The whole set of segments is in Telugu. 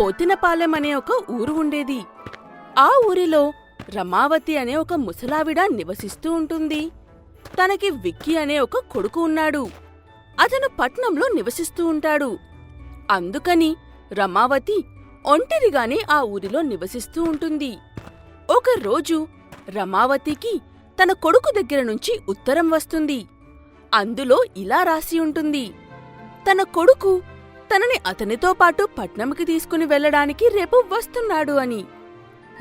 పోతినపాలెం అనే ఒక ఊరు ఉండేది. ఆ ఊరిలో రమావతి అనే ఒక ముసలావిడ నివసిస్తూ ఉంటుంది. తనకి విక్కీ అనే ఒక కొడుకు ఉన్నాడు. అతను పట్నంలో నివసిస్తూ ఉంటాడు. అందుకని రమావతి ఒంటరిగానే ఆ ఊరిలో నివసిస్తూ ఉంటుంది. ఒకరోజు రమావతికి తన కొడుకు దగ్గర నుంచి ఉత్తరం వస్తుంది. అందులో ఇలా రాసి ఉంటుంది. తన కొడుకు తనని అతనితో పాటు పట్నంకి తీసుకుని వెళ్ళడానికి రేపు వస్తున్నాడు అని.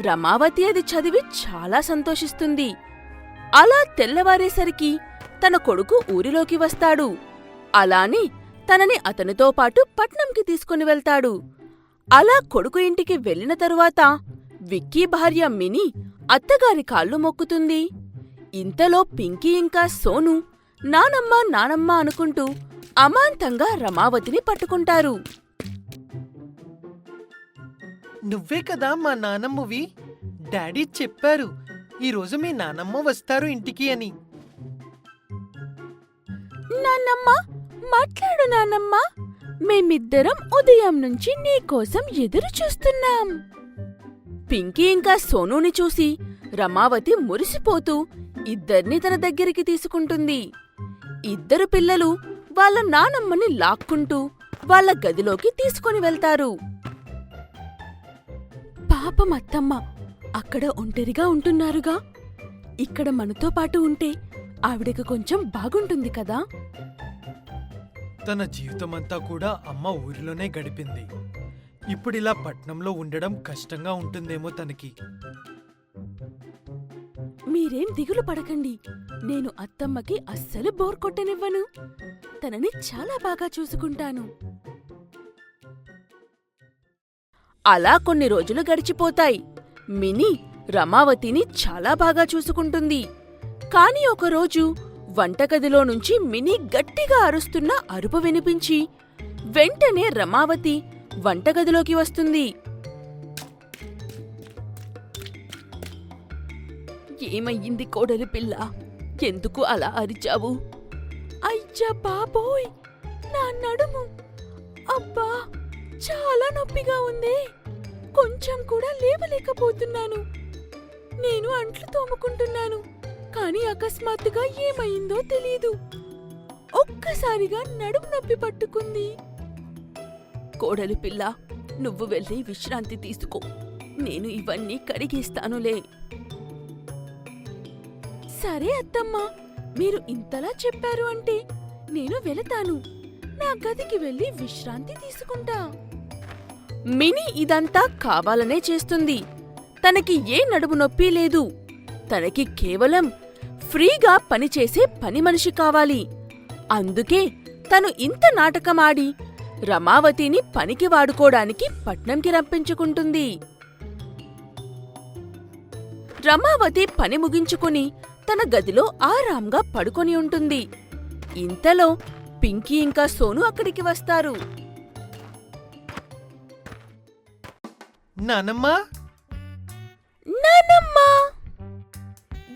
రమావతి అది చదివి చాలా సంతోషిస్తుంది. అలా తెల్లవారేసరికి తన కొడుకు ఊరిలోకి వస్తాడు. అలానే తనని అతనితో పాటు పట్నంకి తీసుకుని వెళ్తాడు. అలా కొడుకు ఇంటికి వెళ్ళిన తరువాత విక్కీ భార్య మిని అత్తగారి కాళ్ళు మొక్కుతుంది. ఇంతలో పింకీ ఇంకా సోను నానమ్మ నానమ్మ అనుకుంటూ అమాంతంగా రమావతిని పట్టుకుంటారు. నువ్వే కదా మా నానమ్మవి. డాడీ చెప్పారు ఈరోజు మీ నానమ్మ వస్తారు ఇంటికి అని. నాన్నమ్మ మాట్లాడు నాన్నమ్మ మేమిద్దరం ఉదయం నుంచి నీకోసం ఎదురు చూస్తున్నాం. పింకీ ఇంకా సోనూని చూసి రమావతి మురిసిపోతూ ఇద్దర్ని తన దగ్గరికి తీసుకుంటుంది. ఇద్దరు పిల్లలు వాళ్ళ నానమ్మని లాక్కుంటూ వాళ్ళ గదిలోకి తీసుకొని వెళ్తారు. పాపం అత్తమ్మ అక్కడ ఒంటరిగా ఉంటున్నారుగా. ఇక్కడ మనతో పాటు ఉంటే ఆవిడకి కొంచెం బాగుంటుంది కదా. తన జీవితమంతా కూడా అమ్మ ఊరిలోనే గడిపింది. ఇప్పుడిలా పట్నంలో ఉండడం కష్టంగా ఉంటుందేమో తనకి. మీరేం దిగులు పడకండి. నేను అత్తమ్మకి అస్సలు బోర్ కొట్టనివ్వను. తనని చాలా బాగా చూసుకుంటాను. అలా కొన్ని రోజులు గడిచిపోతాయి. మిని రమావతిని చాలా బాగా చూసుకుంటుంది. కాని ఒకరోజు వంటగదిలో నుంచి మిని గట్టిగా అరుస్తున్న అరుపు వినిపించి వెంటనే రమావతి వంటగదిలోకి వస్తుంది. ఏమయ్యింది కోడలి పిల్ల? ఎందుకు అలా అరిచావు? అయ్యా బాబోయ్! నా నడుము! అబ్బా! చాలా నొప్పిగా ఉంది. కొంచెం కూడా లేవలేకపోతున్నాను. నేను అంట్లు తోముకుంటున్నాను కానీ అకస్మాత్తుగా ఏమైందో తెలీదు. ఒక్కసారిగా నడుము నొప్పి పట్టుకుంది. కోడలు పిల్ల నువ్వు వెళ్ళి విశ్రాంతి తీసుకో. నేను ఇవన్నీ కడిగేస్తానులే. సరే అత్తమ్మా మీరు ఇంతలా చెప్పారు అంటే నేను వెళతాను. నా గదికి వెళ్ళి విశ్రాంతి తీసుకుంటా. మినీ ఇదంతా కావాలనే చేస్తుంది. తనకి ఏ నడుము నొప్పి లేదు. తనకి కేవలం ఫ్రీగా పనిచేసే పని మనిషి కావాలి. అందుకే తను ఇంత నాటకమాడి రమావతిని పనికి వాడుకోడానికి పట్నంకి రప్పించుకుంటుంది. రమావతి పని ముగించుకుని తన గదిలో ఆరాంగా పడుకొని ఉంటుంది. ఇంతలో పింకీ ఇంకా సోను అక్కడికి వస్తారు. నానమ్మ? నానమ్మా!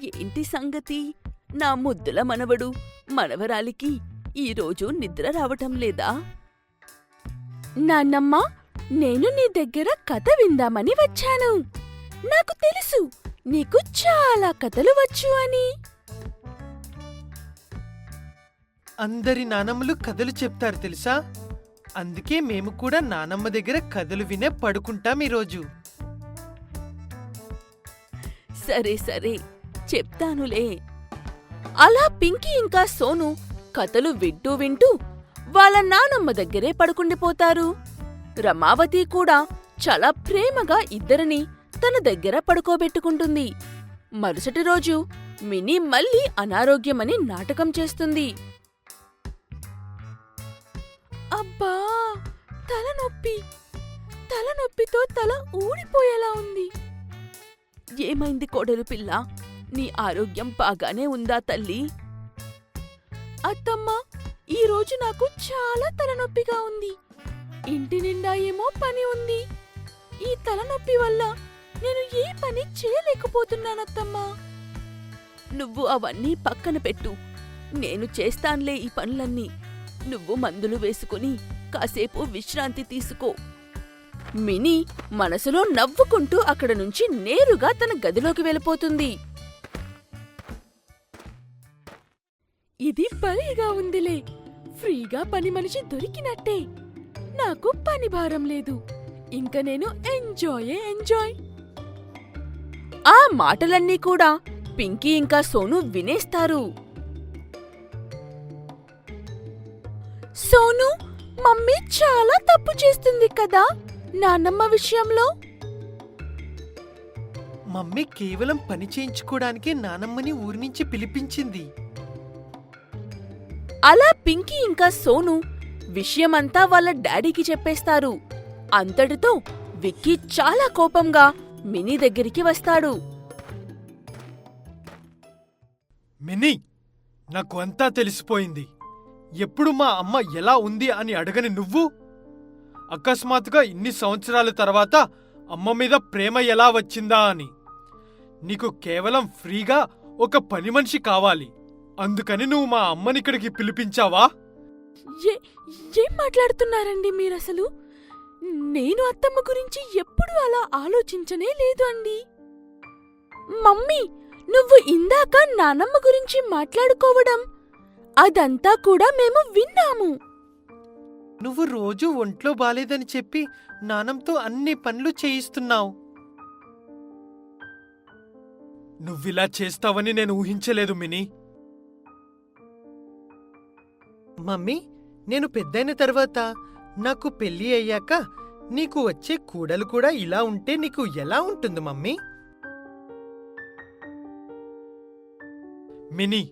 ఏంటి సంగతి? నా ముద్దుల మనవడు మనవరాలికి ఈరోజు నిద్ర రావటం లేదా? నాన్నమ్మా నేను నీ దగ్గర కథ విందామని వచ్చాను. నాకు తెలుసు నీకు చాలా కథలు వచ్చు అని. అందరి నానమ్మలు కథలు చెప్తారు తెలుసా? అందుకే మేము కూడా నానమ్మ దగ్గర కథలు వినే పడుకుంటాం ఈరోజు. సరే సరే. చెప్తానులే. అలా పింకీ ఇంకా సోను కథలు వింటూ వింటూ వాళ్ళ నానమ్మ దగ్గరే పడుకుండిపోతారు. రమావతి కూడా చాలా ప్రేమగా ఇద్దరిని తన దగ్గర పడుకోబెట్టుకుంటుంది. మరుసటి రోజు మినీ మళ్ళీ అనారోగ్యమని నాటకం చేస్తుంది. అబ్బా! తలనొప్పి. తలనొప్పితో తల ఊడిపోయేలా ఉంది. ఏమైంది కోడలు పిల్ల? నీ ఆరోగ్యం బాగానే ఉందా తల్లి? అత్తమ్మ ఈరోజు నాకు చాలా తలనొప్పిగా ఉంది. ఇంటి నిండా ఏమో పని ఉంది. ఈ తలనొప్పి వల్ల నేను ఏ పని చేయలేకపోతున్నానత్తమ్మా. నువ్వు అవన్నీ పక్కన పెట్టు. నేను చేస్తాన్లే ఈ పనులన్నీ. నువ్వు మందులు వేసుకుని కాసేపు విశ్రాంతి తీసుకో. మినీ మనసులో నవ్వుకుంటూ అక్కడ నుంచి నేరుగా తన గదిలోకి వెళ్ళిపోతుంది. ఇది భలేగా ఉందిలే. ఫ్రీగా పని మనిషి దొరికినట్టే. నాకు పని భారం లేదు. ఇంక నేను ఎంజాయే ఎంజాయ్. ఆ మాటలన్నీ కూడా పింకీ ఇంకా సోను వినేస్తారు. సోను మమ్మీ చాలా తప్పు చేస్తుంది కదా నాన్నమ్మ విషయంలో? మమ్మీ కేవలం పని చేయించుకోవడానికి నానమ్మని ఊరి నుంచి పిలిపించింది. అలా పింకీ ఇంకా సోను విషయమంతా వాళ్ళ డాడీకి చెప్పేస్తారు. అంతటితో విక్కీ చాలా కోపంగా మినీ దగ్గరికి వస్తాడు. మినీ నాకు అంతా తెలిసిపోయింది. ఎప్పుడు మా అమ్మ ఎలా ఉంది అని అడగని నువ్వు? అకస్మాత్తుగా ఇన్ని సంవత్సరాల తర్వాత అమ్మ మీద ప్రేమ ఎలా వచ్చిందా అని. నీకు కేవలం ఫ్రీగా ఒక పని మనిషి కావాలి. అందుకని నువ్వు మా అమ్మని ఇక్కడికి పిలిపించావా? ఏ ఏం మాట్లాడుతున్నారండి మీరసలు? నేను అత్తమ్మ గురించి ఎప్పుడు అలా ఆలోచించనే లేదు అండి. మమ్మీ నువ్వు ఇందాక నానమ్మ గురించి మాట్లాడుకోవడం అదంతా కూడా మేము విన్నాము. నువ్వు రోజు ఒంట్లో బాలేదని చెప్పి నానంతో అన్ని పనులు చేయిస్తున్నావు. నువ్విలా చేస్తావని నేను ఊహించలేదు మినీ. మమ్మీ నేను పెద్దయిన తర్వాత నాకు పెళ్ళి అయ్యాక నీకు వచ్చే కూడలు కూడా ఇలా ఉంటే నీకు ఎలా ఉంటుంది మమ్మీ? మినీ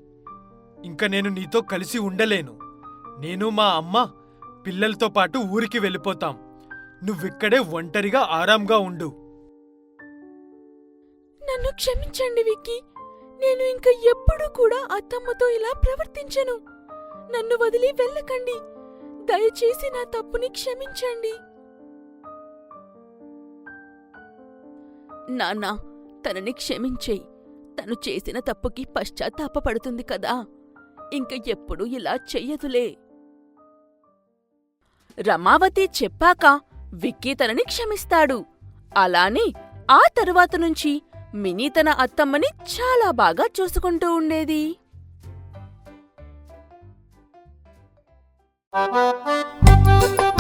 ఇంక నేను నీతో కలిసి ఉండలేను. నేను మా అమ్మ పిల్లలతో పాటు ఊరికి వెళ్ళిపోతాం. నువ్విక్కడే ఒంటరిగా ఆరాంగా ఉండు. నన్ను క్షమించండి విక్కీ. నేను ఇంకా ఎప్పుడూ కూడా అత్తమ్మతో ఇలా ప్రవర్తించను. నన్ను వదిలి వెళ్ళకండి. దయచేసి నా తప్పుని క్షమించండి. నాన్నా తనని క్షమించేయి. తను చేసిన తప్పుకి పశ్చాత్తాపపడుతుంది కదా. ఇంక ఎప్పుడూ ఇలా చెయ్యదులే. రమావతి చెప్పాక విక్కీ తనని క్షమిస్తాడు. అలానే ఆ తరువాత నుంచి మినీ తన అత్తమ్మని చాలా బాగా చూసుకుంటూ ఉండేది. Música